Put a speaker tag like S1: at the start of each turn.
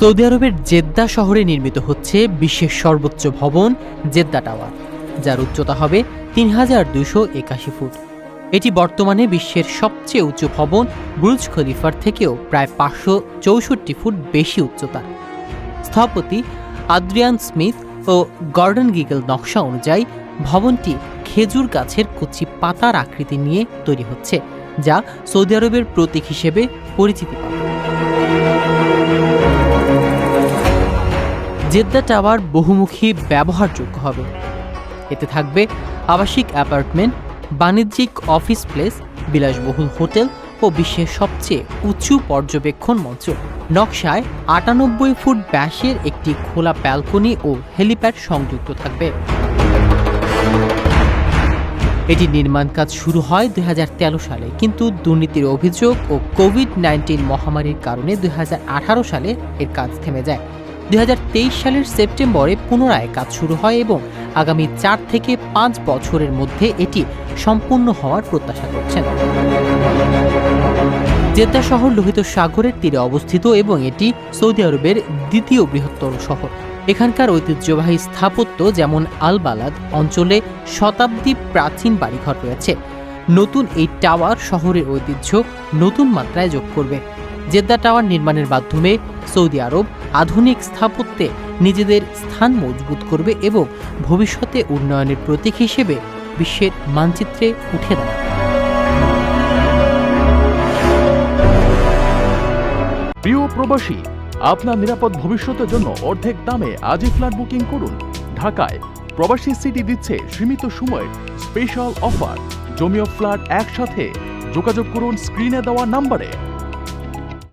S1: Saudi আরবের Jeddah শহরে নির্মিত হচ্ছে বিশ্বের সর্বোচ্চ ভবন জেদ্দা টাওয়ার, যার উচ্চতা হবে তিন হাজার দুইশো একাশি ফুট। এটি বর্তমানে বিশ্বের সবচেয়ে উঁচু ভবন বুর্জ খলিফার থেকেও প্রায় পাঁচশো চৌষট্টি ফুট বেশি উচ্চতা স্থপতি আদ্রিয়ান স্মিথ ও গর্ডন গিগল নকশা অনুযায়ী ভবনটি খেজুর গাছের কচি পাতার আকৃতি নিয়ে তৈরি হচ্ছে, যা সৌদি আরবের প্রতীক হিসেবে পরিচিতি পাবে জেদ্দা টাওয়ার বহুমুখী ব্যবহারযোগ্য হবে। এতে থাকবে আবাসিক অ্যাপার্টমেন্ট, বাণিজ্যিক অফিস প্লেস, বিলাসবহুল হোটেল ও বিশ্বের সবচেয়ে উঁচু পর্যবেক্ষণ মঞ্চ। নকশায় আটানব্বই ফুট ব্যাসের একটি খোলা ব্যালকনি ও হেলিপ্যাড সংযুক্ত থাকবে। এটি নির্মাণ কাজ শুরু হয় দুই হাজার তেরো সালে, কিন্তু দুর্নীতির অভিযোগ ও কোভিড নাইন্টিন মহামারীর কারণে দুই হাজার আঠারো সালে এর কাজ থেমে যায়। দুই হাজার তেইশ সালের সেপ্টেম্বরে পুনরায় কাজ শুরু হয় এবং আগামী চার থেকে পাঁচ বছরের মধ্যে এটি সম্পূর্ণ হওয়ার প্রত্যাশা করছেন। জেদ্দা শহর লোহিত সাগরের তীরে অবস্থিত এবং এটি সৌদি আরবের দ্বিতীয় বৃহত্তর শহর। এখানকার ঐতিহ্যবাহী স্থাপত্য যেমন আল বালাদ অঞ্চলে শতাব্দী প্রাচীন বাড়িঘর রয়েছে। নতুন এই টাওয়ার শহরের ঐতিহ্য নতুন মাত্রায় যোগ করবে। জেদ্দা টাওয়ার নির্মাণের মাধ্যমে সৌদি আরব আধুনিক স্থাপত্যে নিজেদের স্থান মজবুত করবে এবং ভবিষ্যতে উন্নয়নের প্রতীক হিসেবে বিশ্বের মানচিত্রে উঠে দাঁড়াবে।
S2: প্রিয় প্রবাসী, আপনার নিরাপদ ভবিষ্যতের জন্য অর্ধেক দামে আজই ফ্ল্যাট বুকিং করুন। ঢাকায় প্রবাসী সিটি দিচ্ছে সীমিত সময়ের স্পেশাল অফার। জমিও ফ্ল্যাট একসাথে। যোগাযোগ করুন স্ক্রিনে দেওয়া নাম্বারে।